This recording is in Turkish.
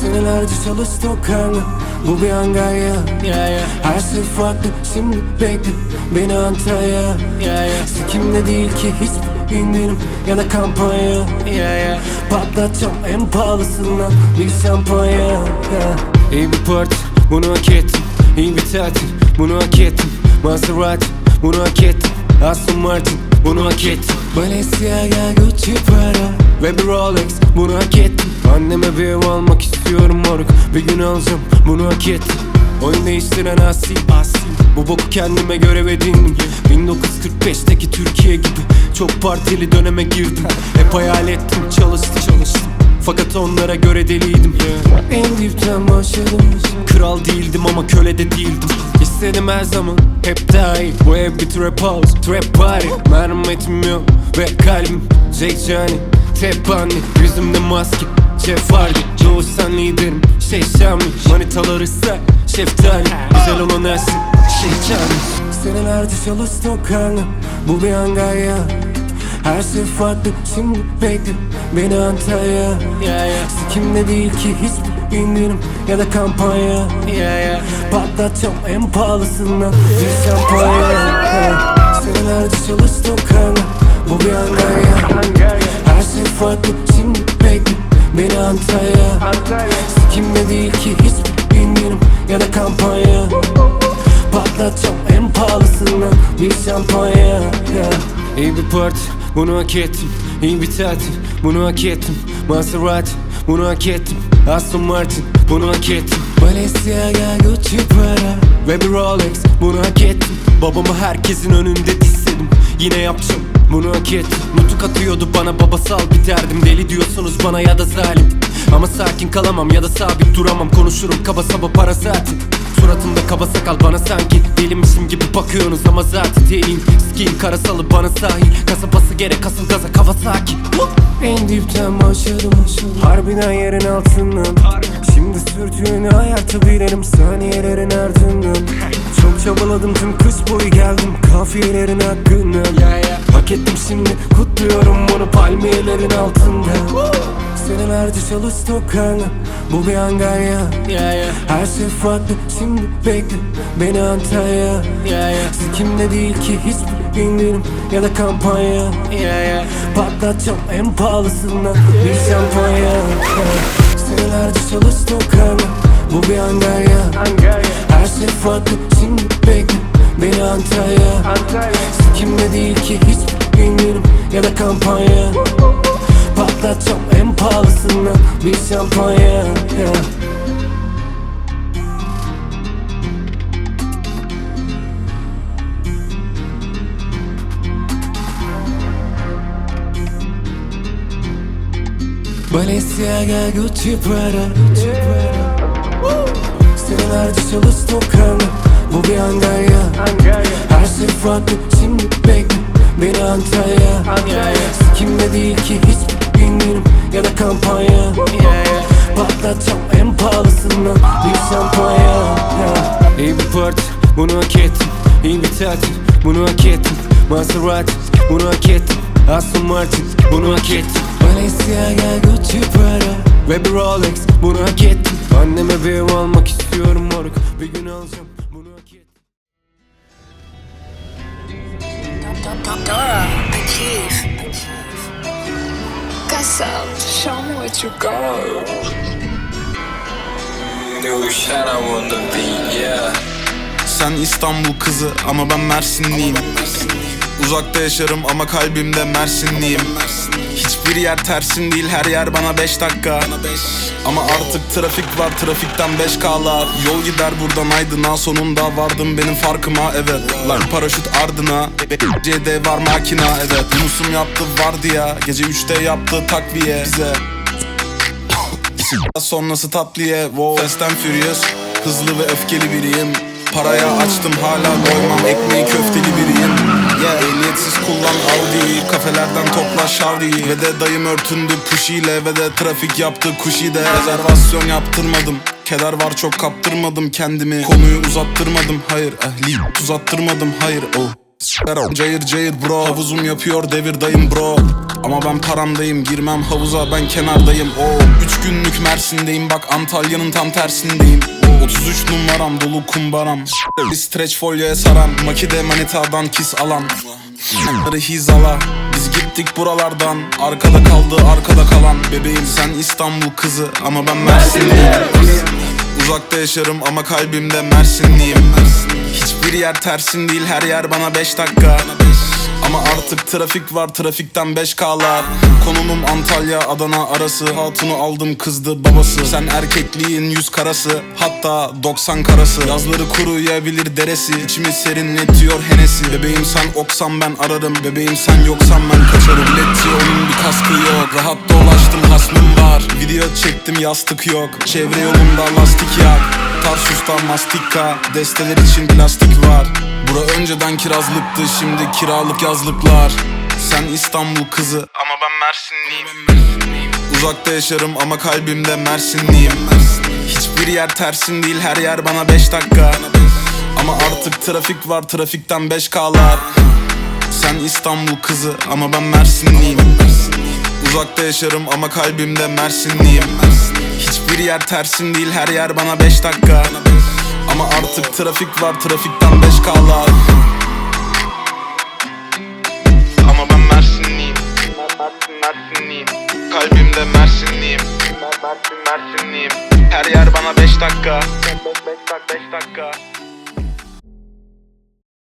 Senelerce çalıştı o karnı Bu bir angarya Her şey farklı. Şimdi bekle Beni Antalya Sikimde değil ki hiç indirim ya da kampanya. Patlatacağım en pahalısından bir şampanya. İyi bir parti bunu hak ettim İyi bir tatil bunu hak ettim Maserati bunu hak ettim Aston Martin bunu hak ettim Balenciaga Gucci Prada. Ve bir Rolex bunu hak ettim Anneme bir ev almak istiyorum moruk. Bir gün alacağım bunu hak ettim Oyun değiştiren asi. Bu boku kendime görev edindim 1945'teki Türkiye gibi Çok partili döneme girdim. Hep hayal ettim çalıştım. Çalıştım. Fakat onlara göre deliydim. En dipten başladım. Kral değildim ama köle de değildim İstedim her zaman hep daha iyi Bu ev bir trap house, trap party. Merhametim yok ve kalbim Jake Johnny, Tep Bunny. Yüzümde maske, Jeff Hardy Doğuştan liderim, şey Şami Manitaları ise şeftali. Güzel olan her şey, şey Şami Senelerce çalıştı o karnı. Bu bir angarya her şey farklı şimdi bekle. Beni Antalya. Sikimde değil ki hiçbir indirim ya da kampanya. Patlatacağım en pahalısından. Bir şampanya. Senelerce çalıştı o karnı Bu bir angarya. Her şey farklı şimdi bekle. Beni Antalya. Sikimde değil ki hiçbir indirim ya da kampanya. Patlatacağım en pahalısından. Bir şampanya. İyi bir parti bunu hak ettim. İyi bir tatil. Bunu hak ettim. Maserati. Bunu hak ettim. Aston Martin. Bunu hak ettim. Balenciaga Gucci Prada Ve bir Rolex. Bunu hak ettim. Babamı herkesin önünde disledim Yine yapacağım bunu hak ettim. Nutuk atıyordu bana. Babasal bir derdim. Deli diyorsunuz bana ya da zalim. Ama sakin kalamam ya da sabit duramam. Konuşurum. Kaba saba para zaten Suratımda kaba sakal bana sanki Delimişim gibi bakıyorsunuz. Ama zaten değilim Skin karasalı bana sahil. Kasapası gerek asıl gaza Kawasaki En dipten başladım Harbiden yerin altından. Şimdi sürtüğünü ayartabilirim Saniyelerin ardından. Çok çabaladım tüm kış boyu geldim Kafiyelerin hakkından Hak ettim şimdi kutluyorum bunu palmiyelerin altında Senelerce çalıştı o karnı Bu bir angarya Her şey farklı şimdi bekle Beni Antalya Sikimde değil ki hiçbir indirim ya da kampanya. Patlatacağım en pahalısından bir şampanya. Senelerce çalıştı o karnı Bu bir angarya Her şey farklı şimdi bekle Beni Antalya. Sikimde değil ki hiçbir indirim ya da kampanya. Patlatacağım en pahalısından bir şampanya Balenciaga Gucci Prada Senelerce çalıştı o karnı Bu bir angarya Her şey farklı şimdi bekle. Beni Antalya İyi bir bunu hak ettim İyi bunu hak ettim Maserati bunu hak ettim Aston Martin. Bunu hak ettim Balenciaga Gucci Prada Ve bir Rolex. Bunu hak ettim Anneme bir ev almak istiyorum moruk. Bir gün alacağım. Bunu hak ettim Dora, achieve. Gus out, show me what you got. Sen İstanbul kızı ama ben Mersinliyim. Uzakta yaşarım ama kalbimde Mersinliyim. Hiçbir yer tersim değil her yer bana 5 dakika. Ama artık trafik var trafikten 5K'lar Yol gider buradan Aydın'a sonunda vardım benim farkıma evet. Lan paraşüt ardına CD var makina evet. Yunus'um yaptı vardı ya gece 3'te yaptı takviye bize Sonrası tatlıya wow. Fast and Furious. Hızlı ve öfkeli biriyim. Paraya açtım hala doymam. Ekmeği köfteli biriyim. Yeah ehliyetsiz kullan Audi. Kafelerden topla şavri Ve de dayım örtündü pushiyle Ve de trafik yaptı kuşide. Rezervasyon yaptırmadım. Keder var çok kaptırmadım kendimi. Konuyu uzattırmadım. Hayır Ehli. Uzattırmadım. Hayır oh Cayır cayır bro Havuzum yapıyor devir dayım bro. Ama ben paramdayım girmem havuza ben kenardayım. O Üç günlük Mersin'deyim bak Antalya'nın tam tersindeyim. 33 numaram dolu kumbaram. Streç folyoya saran Makide manitadan kis alan. Hizala Biz gittik buralardan. Arkada kaldı arkada kalan. Bebeğim sen İstanbul kızı Ama ben Mersinliyim. Uzakta yaşarım ama kalbimde Mersinliyim Hiçbir yer tersin değil her yer bana 5 dakika. Ama artık trafik var trafikten 5 k'lar Konumum Antalya Adana arası. Hatunu aldım kızdı babası. Sen erkekliğin yüz karası Hatta 90 karası. Yazları kuruyabilir deresi. İçimi serinletiyor henesi. Bebeğim sen oksan ben ararım. Bebeğim sen yoksan ben kaçarım. Biletçi onun bir kaskı yok. Rahat dolaştım hasmım var. Video çektim yastık yok. Çevre yolunda lastik yak Tarsus'ta mastika. Desteler için plastik var. Bura önceden kirazlıktı şimdi kiralık yazlıklar. Sen İstanbul kızı. Ama ben Mersinliyim. Uzakta yaşarım ama kalbimde Mersinliyim. Hiçbir yer tersin değil her yer bana 5 dakika. Ama artık trafik var trafikten 5 k'lar Sen İstanbul kızı ama ben Mersinliyim. Uzakta yaşarım ama kalbimde Mersinliyim Hiçbir yer tersin değil her yer bana 5 dakika. Ama artık trafik var trafikten 5 k'lar Ama ben Mersinliyim. Mersin Mersinliyim. Kalbimde Mersinliyim. Mersin Mersinliyim. Her yer bana 5 dakika